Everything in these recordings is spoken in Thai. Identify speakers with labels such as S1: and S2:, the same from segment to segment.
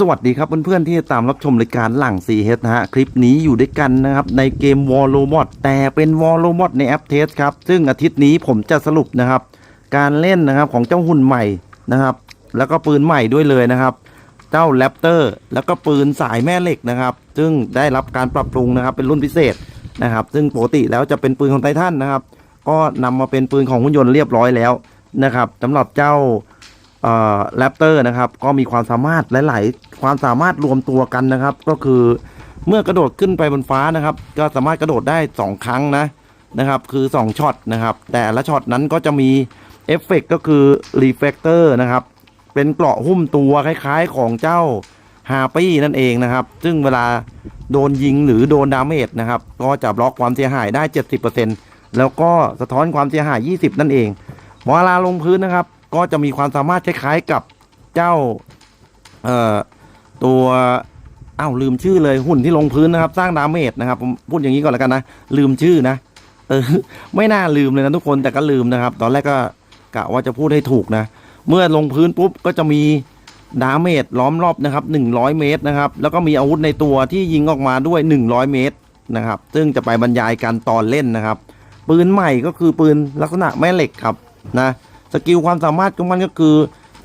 S1: สวัสดีครับเพื่อนๆที่ตามรับชมรายการหลัง 4H นะฮะ คลิปนี้อยู่ด้วยกันนะครับ ในเกม w a r l o m o d แต่เป็น w a r l o m o d ในแอปเทสครับ ซึ่งอาทิตย์นี้ผมจะสรุปนะครับ การเล่นนะครับของเจ้าหุ่นใหม่นะครับ แล้วก็ปืนใหม่ด้วยเลยนะครับ เจ้าแรปเตอร์แล้วก็ปืนสายแม่เหล็กนะครับ ซึ่งได้รับการปรับปรุงนะครับ เป็นรุ่นพิเศษนะครับ ซึ่งปกติแล้วจะเป็นปืนของไททันนะครับ ก็นำมาเป็นปืนของหุ่นยนต์เรียบร้อยแล้วนะครับสำหรับเจ้า แรปเตอร์นะครับ ก็มีความสามารถหลาย ๆ ความสามารถรวมตัวกันนะครับ ก็คือเมื่อกระโดดขึ้นไปบนฟ้านะครับ ก็สามารถกระโดดได้ 2 ครั้งนะนะครับ คือ 2ช็อตนะครับ แต่ละช็อตนั้นก็จะมีเอฟเฟกก็คือรีเฟกเตอร์นะครับ เป็นเกราะหุ้มตัวคล้าย ๆ ของเจ้าฮาปี้นั่นเองนะครับ ซึ่งเวลาโดนยิงหรือโดนดาเมจนะครับ ก็จะบล็อกความเสียหายได้ 70%แล้วก็สะท้อนความเสียหาย 20 นั่นเองเวลาลงพื้นนะครับ ก็จะมีความสามารถคล้ายๆกับเจ้าเอ่อตัวอ้าวลืมชื่อเลยหุ่นที่ลงพื้นนะครับ สร้างดาเมจนะครับผมพูดอย่างนี้ก่อนแล้วกันนะลืมชื่อนะเออไม่น่าลืมเลยนะทุกคนแต่ก็ลืมนะครับ ตอนแรกก็กะว่าจะพูดให้ถูกนะ เมื่อลงพื้นปุ๊บก็จะมีดาเมจล้อมรอบนะครับ 100 เมตรนะครับ แล้วก็มีอาวุธในตัวที่ยิงออกมาด้วย 100 เมตรนะครับ ซึ่งจะไปบรรยายกันตอนเล่นนะครับ ปืนใหม่ก็คือปืนลักษณะแม่เหล็กครับนะ กิลความสามารถของมันก็คือ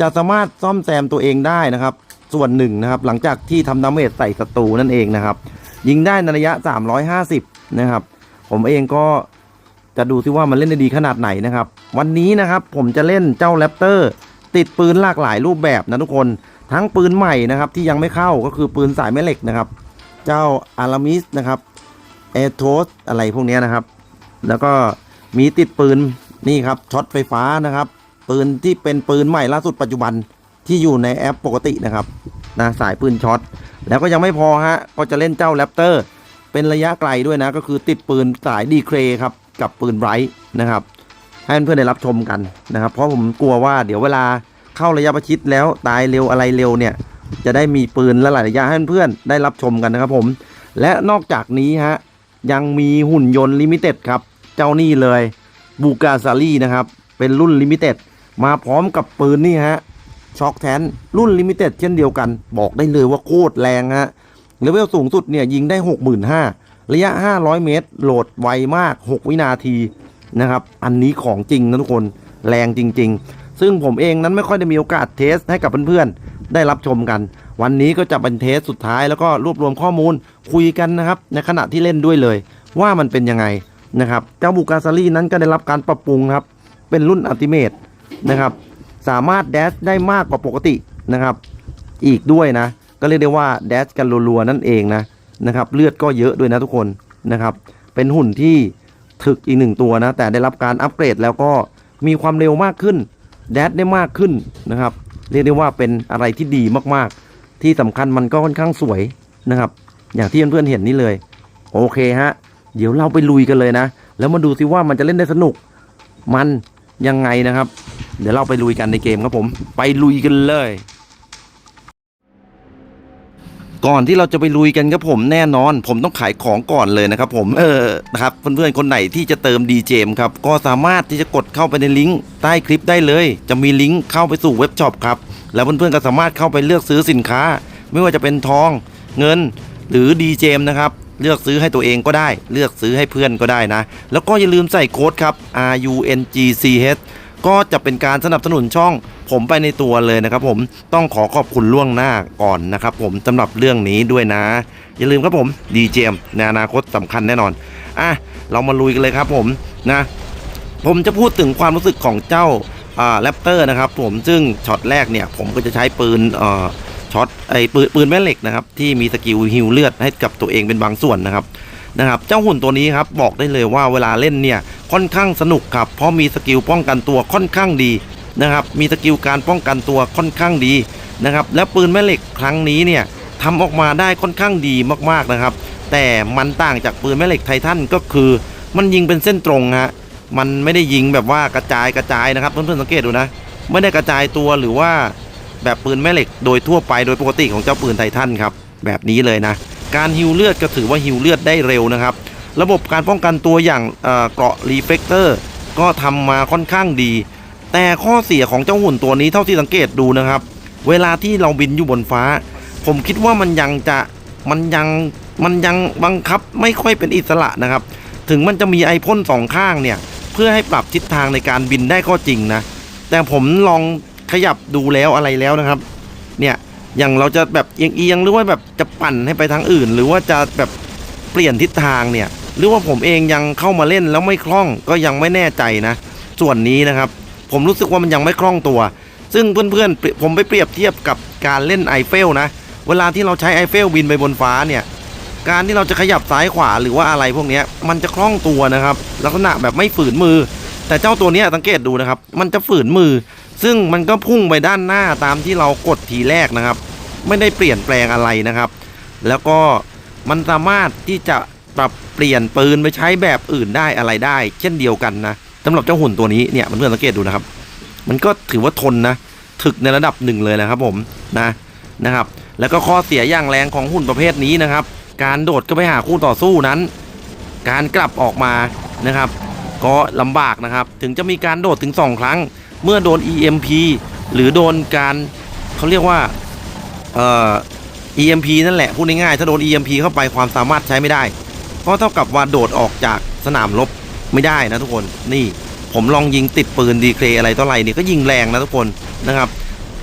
S1: จะสามารถซ่อมแซมตัวเองได้นะครับ ส่วนหนึ่งนะครับ หลังจากที่ทำดาเมจใส่ศัตรูนั่นเองนะครับ ยิงได้ในระยะ 350 นะครับ ผมเองก็จะดูซิว่ามันเล่นได้ดีขนาดไหนนะครับ วันนี้นะครับผมจะเล่นเจ้าแรปเตอร์ติดปืนหลากหลายรูปแบบนะทุกคนทั้งปืนใหม่นะครับที่ยังไม่เข้าก็คือปืนสายแม่เหล็กนะครับ เจ้าอารามิสนะครับเอโทสอะไรพวกนี้นะครับ แล้วก็มีติดปืนนี่ครับช็อตไฟฟ้านะครับ ปืนที่เป็นปืนใหม่ล่าสุดปัจจุบันที่อยู่ในแอปปกตินะครับนะสายปืนช็อตแล้วก็ยังไม่พอฮะก็จะเล่นเจ้าแรปเตอร์เป็นระยะไกลด้วยนะ ก็คือติดปืนสายดีเครครับกับปืนไบรท์นะครับให้เพื่อนได้รับชมกันนะครับ เพราะผมกลัวว่าเดี๋ยวเวลาเข้าระยะประชิดแล้วตายเร็วอะไรเร็วเนี่ย จะได้มีปืนและหลายระยะให้เพื่อนได้รับชมกันนะครับผม และนอกจากนี้ฮะยังมีหุ่นยนต์ลิมิเต็ดครับ เจ้านี่เลยบูกาซารี่นะครับ เป็นรุ่นลิมิเต็ด มาพร้อมกับปืนนี่ฮะช็อคแทนรุ่นลิมิเต็ดเช่นเดียวกัน บอกได้เลยว่าโคตรแรงฮะเลเวลสูงสุดเนี่ยยิงได้ 65,000 ระยะ 500 เมตร โหลดไวมาก 6 วินาทีนะครับ อันนี้ของจริงนะทุกคนแรงจริง ๆ ซึ่งผมเองนั้นไม่ค่อยได้มีโอกาสเทสให้กับเพื่อนๆ ได้รับชมกัน วันนี้ก็จะเป็นเทสสุดท้ายแล้วก็รวบรวมข้อมูลคุยกันนะครับ ในขณะที่เล่นด้วยเลย ว่ามันเป็นยังไงนะครับเจ้าบูกาซารีนั้นก็ได้รับการปรับปรุงครับเป็นรุ่นอัลติเมท นะครับ สามารถแดชได้มากกว่าปกตินะครับ อีกด้วยนะ ก็เรียกได้ว่าแดชกันรัวๆนั่นเองนะนะครับ เลือดก็เยอะด้วยนะทุกคนนะครับ เป็นหุ่นที่ถึกอีกหนึ่งตัวนะ แต่ได้รับการอัปเกรดแล้วก็มีความเร็วมากขึ้น แดชได้มากขึ้นนะครับ เรียกได้ว่าเป็นอะไรที่ดีมากๆ ที่สำคัญมันก็ค่อนข้างสวยนะครับ อย่างที่เพื่อนๆเห็นนี่เลย โอเคฮะ เดี๋ยวเราไปลุยกันเลยนะ แล้วมาดูซิว่ามันจะเล่นได้สนุก มันยังไงนะครับ เดี๋ยวเราไปลุยกันในเกมครับผม ไปลุยกันเลย ก่อนที่เราจะไปลุยกันครับผมแน่นอน ผมต้องขายของก่อนเลยนะครับผมเออนะครับเพื่อนๆคนไหนที่จะเติมดีเจมครับก็สามารถที่จะกดเข้าไปในลิงก์ใต้คลิปได้เลย จะมีลิงก์เข้าไปสู่เว็บช็อปครับแล้วเพื่อนๆก็สามารถเข้าไปเลือกซื้อสินค้า ไม่ว่าจะเป็นทองเงินหรือดีเจมนะครับเลือกซื้อให้ตัวเองก็ได้ เลือกซื้อให้เพื่อนก็ได้นะ แล้วก็อย่าลืมใส่โค้ดครับ R U N G C H ก็จะเป็นการสนับสนุนช่องผมไปในตัวเลยนะครับผมต้องขอขอบคุณล่วงหน้าก่อนนะครับผมสำหรับเรื่องนี้ด้วยนะ อย่าลืมครับผมดีเจมในอนาคตสำคัญแน่นอนอะเรามาลุยกันเลยครับผมนะผมจะพูดถึงความรู้สึกของเจ้าแรปเตอร์นะครับผมซึ่งช็อตแรกเนี่ยผมก็จะใช้ปืนอ่อช็อตไอ้ปืนปืนแม่เหล็กนะครับที่มีสกิลฮิวเลือดให้กับตัวเองเป็นบางส่วนนะครับ นะครับเจ้าหุ่นตัวนี้ครับบอกได้เลยว่าเวลาเล่นเนี่ยค่อนข้างสนุกครับเพราะมีสกิลป้องกันตัวค่อนข้างดีนะครับมีสกิลการป้องกันตัวค่อนข้างดีนะครับและปืนแม่เหล็กครั้งนี้เนี่ยทำออกมาได้ค่อนข้างดีมากๆนะครับ แต่มันต่างจากปืนแม่เหล็กไททันก็คือ มันยิงเป็นเส้นตรงฮะมันไม่ได้ยิงแบบว่ากระจายกระจายนะครับเพื่อนๆสังเกตดูนะ ไม่ได้กระจายตัวหรือว่าแบบปืนแม่เหล็กโดยทั่วไปโดยปกติของเจ้าปืนไททันครับแบบนี้เลยนะ การฮิวเลือดก็ถือว่าฮิวเลือดได้เร็วนะครับ ระบบการป้องกันตัวอย่างเกราะรีเฟกเตอร์ก็ทำมาค่อนข้างดี แต่ข้อเสียของเจ้าหุ่นตัวนี้เท่าที่สังเกตดูนะครับ เวลาที่เราบินอยู่บนฟ้า ผมคิดว่ามันยังจะมันยังมันยังบังคับไม่ค่อยเป็นอิสระนะครับ ถึงมันจะมีไอพ่นสองข้างเนี่ย เพื่อให้ปรับทิศทางในการบินได้ก็จริงนะ แต่ผมลองขยับดูแล้วอะไรแล้วนะครับ เนี่ย อย่างเราจะแบบเอียงๆหรือว่าแบบจะปั่นให้ไปทางอื่น หรือว่าจะแบบเปลี่ยนทิศทางเนี่ย หรือว่าผมเองยังเข้ามาเล่นแล้วไม่คล่องก็ยังไม่แน่ใจนะ ส่วนนี้นะครับ ผมรู้สึกว่ามันยังไม่คล่องตัว ซึ่งเพื่อนๆ ผมไปเปรียบเทียบกับการเล่นไอเฟลนะ เวลาที่เราใช้ไอเฟลบินไปบนฟ้าเนี่ยการที่เราจะขยับซ้ายขวาหรือว่าอะไรพวกนี้มันจะคล่องตัวนะครับ ลักษณะแบบไม่ฝืนมือ แต่เจ้าตัวนี้สังเกตดูนะครับ มันจะฝืนมือ ซึ่งมันก็พุ่งไปด้านหน้าตามที่เรากดทีแรกนะครับ ไม่ได้เปลี่ยนแปลงอะไรนะครับ แล้วก็มันสามารถที่จะปรับเปลี่ยนปืนไปใช้แบบอื่นได้อะไรได้ เช่นเดียวกันนะสำหรับเจ้าหุ่นตัวนี้เนี่ยเพื่อนสังเกตดูนะครับ มันก็ถือว่าทนนะถึกในระดับหนึ่งเลยนะครับผมนะนะครับ แล้วก็ข้อเสียอย่างแรงของหุ่นประเภทนี้นะครับ การโดดก็ไปหาคู่ต่อสู้นั้น การกลับออกมานะครับ ก็ลำบากนะครับ ถึงจะมีการโดดถึง 2 ครั้ง เมื่อโดน EMP หรือโดนการเขาเรียกว่าเอ่อ EMP นั่นแหละพูดง่ายๆถ้าโดน EMP เข้าไปความสามารถใช้ไม่ได้เพราะเท่ากับว่าโดดออกจากสนามรบไม่ได้นะทุกคนนี่ผมลองยิงติดปืนดีเคอะไรต่ออะไรเนี่ยก็ยิงแรงนะทุกคนนะครับ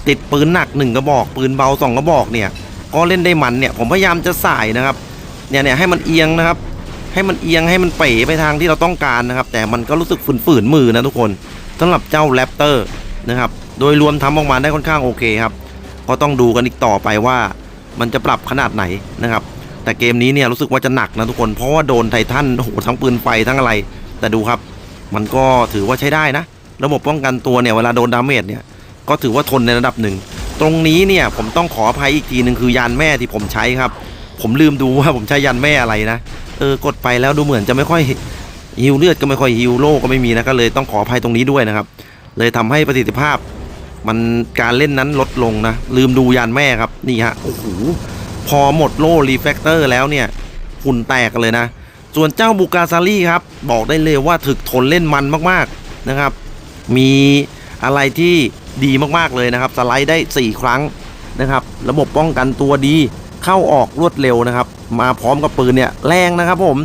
S1: ติดปืนหนักหนึ่งกระบอก ปืนเบาสองกระบอกเนี่ยก็เล่นได้มันเนี่ยผมพยายามจะสายนะครับเนี่ยเนี่ยให้มันเอียงนะครับ ให้มันเอียงให้มันเป๋ไปทางที่เราต้องการนะครับ แต่มันก็รู้สึกฝืนๆมือนะทุกคน สำหรับเจ้าแรปเตอร์นะครับ โดยรวมทำออกมาได้ค่อนข้างโอเคครับ ก็ต้องดูกันอีกต่อไปว่ามันจะปรับขนาดไหนนะครับ แต่เกมนี้เนี่ยรู้สึกว่าจะหนักนะทุกคน เพราะว่าโดนไททันโอ้โหทั้งปืนไฟทั้งอะไร แต่ดูครับ มันก็ถือว่าใช้ได้นะ ระบบป้องกันตัวเนี่ยเวลาโดนดาเมจเนี่ย ก็ถือว่าทนในระดับหนึ่ง ตรงนี้เนี่ยผมต้องขออภัยอีกทีหนึ่งคือยานแม่ที่ผมใช้ครับ ผมลืมดูว่าผมใช้ยานแม่อะไรนะ เออกดไปแล้วดูเหมือนจะไม่ค่อย ฮิวเลือดก็ไม่ค่อยฮิวโลก็ไม่มีนะก็เลยต้องขออภัยตรงนี้ด้วยนะครับ เลยทำให้ประสิทธิภาพ มันการเล่นนั้นลดลงนะ ลืมดูยานแม่ครับนี่ฮะโอ้โหพอหมดโล่รีแฟกเตอร์แล้วเนี่ยหุ่นแตกเลยนะ ส่วนเจ้าบูกาซารี่ครับ บอกได้เลยว่าถึกทนเล่นมันมากๆนะครับ มีอะไรที่ดีมากๆเลยนะครับ สไลด์ได้ 4 ครั้งนะครับ ระบบป้องกันตัวดีเข้าออกรวดเร็วนะครับ มาพร้อมกับปืนเนี่ยแรงนะครับผม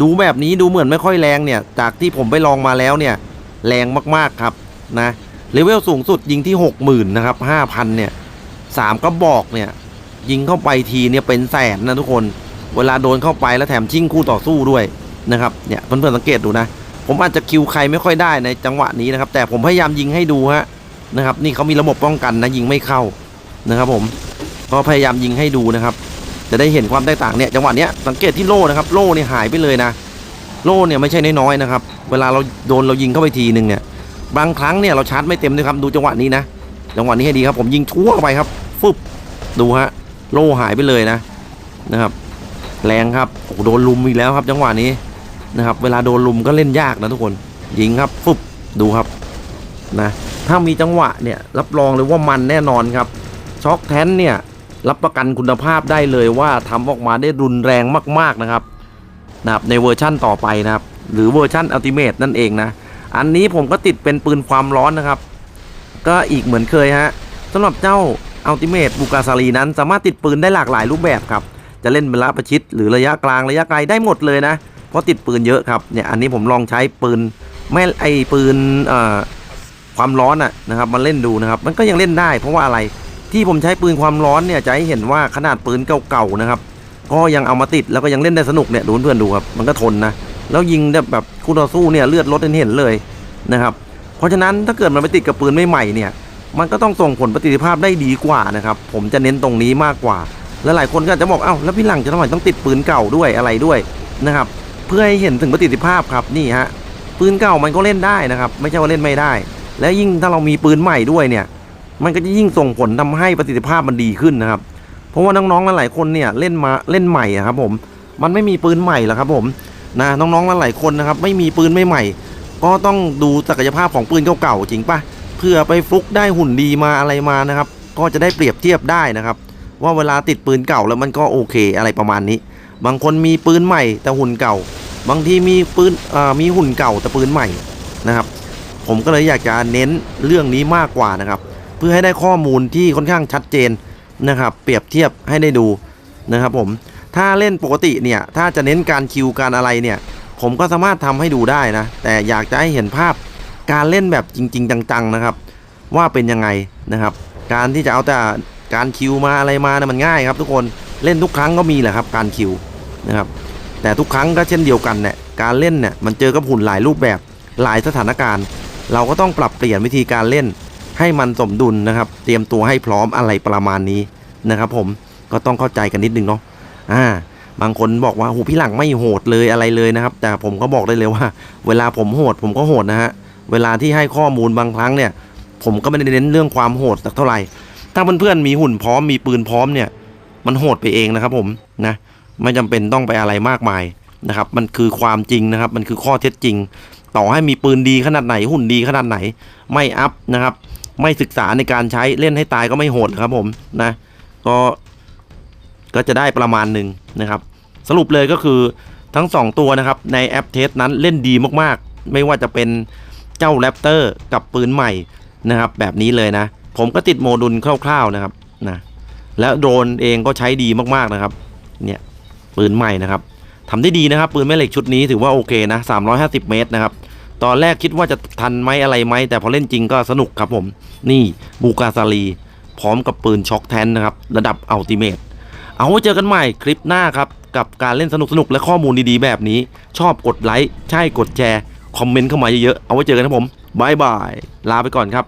S1: ดูแบบนี้ดูเหมือนไม่ค่อยแรงเนี่ย จากที่ผมไปลองมาแล้วเนี่ย แรงมากๆครับนะเลเวลสูงสุดยิงที่ 60,000นะครับ5,000เนี่ยสามก็บอกเนี่ยยิงเข้าไปทีเนี่ยเป็นแสนนะทุกคน เวลาโดนเข้าไปแล้วแถมชิ่งคู่ต่อสู้ด้วยนะครับเนี่ยเพื่อนๆสังเกตดูนะ ผมอาจจะคิวใครไม่ค่อยได้ในจังหวะนี้นะครับ แต่ผมพยายามยิงให้ดูฮะนะครับ นี่เขามีระบบป้องกันนะยิงไม่เข้านะครับ ผมก็พยายามยิงให้ดูนะครับ จะได้เห็นความแตกต่างเนี่ยจังหวะเนี้ยสังเกตที่โล่นะครับโล่เนี่ยหายไปเลยนะ โล่เนี่ยไม่ใช่น้อยๆนะครับ เวลาเราโดนเรายิงเข้าไปทีหนึ่งเนี่ยบางครั้งเนี่ยเราชาร์จไม่เต็มด้วยครับดูจังหวะนี้นะจังหวะนี้ให้ดีครับ ผมยิงชั่วไปครับฟึบดูฮะโล่หายไปเลยนะนะครับ แรงครับโอ้โดนลุมอีกแล้วครับ จังหวะนี้นะครับ เวลาโดนลุมก็เล่นยากนะทุกคนยิงครับฟึบดูครับนะถ้ามีจังหวะเนี่ยรับรองเลยว่ามันแน่นอนครับช็อคแทนเนี่ย รับประกันคุณภาพได้เลยว่าทำออกมาได้รุนแรงมาก ๆนะครับนะครับในเวอร์ชั่นต่อไปนะครับ หรือเวอร์ชั่นอัลติเมทนั่นเองนะ อันนี้ผมก็ติดเป็นปืนความร้อนนะครับ ก็อีกเหมือนเคยฮะสำหรับเจ้าอัลติเมทบูกาซารีนั้น สามารถติดปืนได้หลากหลายรูปแบบครับ จะเล่นเป็นระยะประชิดหรือระยะกลางระยะไกลได้หมดเลยนะ เพราะติดปืนเยอะครับเนี่ยอันนี้ผมลองใช้ปืนไม่ไอปืนความร้อนอะนะครับมาเล่นดูนะครับ มันก็ยังเล่นได้เพราะว่าอะไร ที่ผมใช้ปืนความร้อนเนี่ยจะให้เห็นว่าขนาดปืนเก่าๆนะครับ ก็ยังเอามาติดแล้วก็ยังเล่นได้สนุกเนี่ยดูเพื่อนดูครับมันก็ทนนะแล้วยิงแบบคู่ต่อสู้เนี่ยเลือดลดเห็นเลยนะครับ เพราะฉะนั้นถ้าเกิดมันไปติดกับปืนใหม่ๆเนี่ย มันก็ต้องส่งผลประสิทธิภาพได้ดีกว่านะครับผมจะเน้นตรงนี้มากกว่า และหลายคนก็จะบอกเอ้าแล้วพี่หลังจะทำไมต้องติดปืนเก่าด้วยอะไรด้วยนะครับเพื่อให้เห็นถึงประสิทธิภาพครับนี่ฮะปืนเก่ามันก็เล่นได้นะครับ ไม่ใช่ว่าเล่นไม่ได้ แล้วยิ่งถ้าเรามีปืนใหม่ด้วยเนี่ย มันก็จะยิ่งส่งผลทำให้ประสิทธิภาพมันดีขึ้นนะครับ เพราะว่าน้องๆหลายๆคนเนี่ยเล่นมาเล่นใหม่ครับ ผม มันไม่มีปืนใหม่หรอกครับ ผมนะน้องๆหลายๆคนนะครับ ไม่มีปืนใหม่ๆก็ต้องดูศักยภาพของปืนเก่าๆจริงปะเพื่อไปฟลุกได้หุ่นดีมาอะไรมานะครับ ก็จะได้เปรียบเทียบได้นะครับ ว่าเวลาติดปืนเก่าแล้วมันก็โอเคอะไรประมาณนี้ บางคนมีปืนใหม่แต่หุ่นเก่า บางทีมีปืนอ่ามีหุ่นเก่าแต่ปืนใหม่นะครับ ผมก็เลยอยากจะเน้นเรื่องนี้มากกว่านะครับ เพื่อให้ได้ข้อมูลที่ค่อนข้างชัดเจนนะครับ เปรียบเทียบให้ได้ดูนะครับผมถ้าเล่นปกติเนี่ย ถ้าจะเน้นการคิวการอะไรเนี่ย ผมก็สามารถทำให้ดูได้นะ แต่อยากจะให้เห็นภาพการเล่นแบบจริง ๆ จังๆนะครับ ว่าเป็นยังไงนะครับ การที่จะเอาแต่การคิวมาอะไรมานะมันง่ายครับทุกคนเล่นทุกครั้งก็มีแหละครับการคิวนะครับแต่ทุกครั้งก็เช่นเดียวกันเนี่ยการเล่นเนี่ยมันเจอกับหุ่นหลายรูปแบบหลายสถานการณ์ เราก็ต้องปรับเปลี่ยนวิธีการเล่น ให้มันสมดุลนะครับ เตรียมตัวให้พร้อมอะไรประมาณนี้นะครับ ผมก็ต้องเข้าใจกันนิดนึงเนาะอ่า บางคนบอกว่าหูพี่หลังไม่โหดเลยอะไรเลยนะครับ แต่ผมก็บอกได้เลยว่า เวลาผมโหดผมก็โหดนะฮะเวลาที่ให้ข้อมูลบางครั้งเนี่ย ผมก็ไม่ได้เน้นเรื่องความโหดสักเท่าไหร่ถ้าเพื่อนๆมีหุ่นพร้อมมีปืนพร้อมเนี่ย มันโหดไปเองนะครับ ผมนะไม่จำเป็นต้องไปอะไรมากมายนะครับ มันคือความจริงนะครับ มันคือข้อเท็จจริง ต่อให้มีปืนดีขนาดไหนหุ่นดีขนาดไหน ไม่อัพนะครับ ไม่ศึกษาในการใช้เล่นให้ตายก็ไม่โหดครับผมนะก็ก็จะได้ประมาณหนึ่งนะครับ สรุปเลยก็คือทั้ง 2 ตัวนะครับ ในแอปเทสนั้นเล่นดีมากๆ ไม่ว่าจะเป็นเจ้าแรปเตอร์กับปืนใหม่นะครับ แบบนี้เลยนะ ผมก็ติดโมดูลคร่าวๆนะครับนะแล้วโดรนเองก็ใช้ดีมากๆนะครับ เนี่ยปืนใหม่นะครับทำได้ดีนะครับ ปืนแม่เหล็กชุดนี้ถือว่าโอเคนะ350 เมตรนะครับ ตอนแรกคิดว่าจะทันไหมอะไรไหมแต่พอเล่นจริงก็สนุกครับผม นี่บูกาซาลีพร้อมกับปืนช็อคแทนนะครับ ระดับอัลติเมทเอาไว้เจอกันใหม่คลิปหน้าครับ กับการเล่นสนุกๆ และข้อมูลดีๆ แบบนี้ ชอบกดไลค์ ใช่กดแชร์ คอมเมนต์เข้ามาเยอะๆ เอาไว้เจอกันนะผมบายบาย ลาไปก่อนครับ